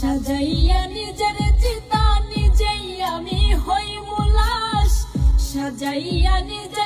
সাজাইয়া নিজের চিতা নিজেই আমি হই মুলাস। সাজাইয়া নিজের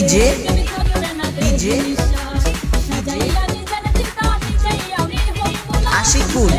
ডিজে ডিজে আশিকুল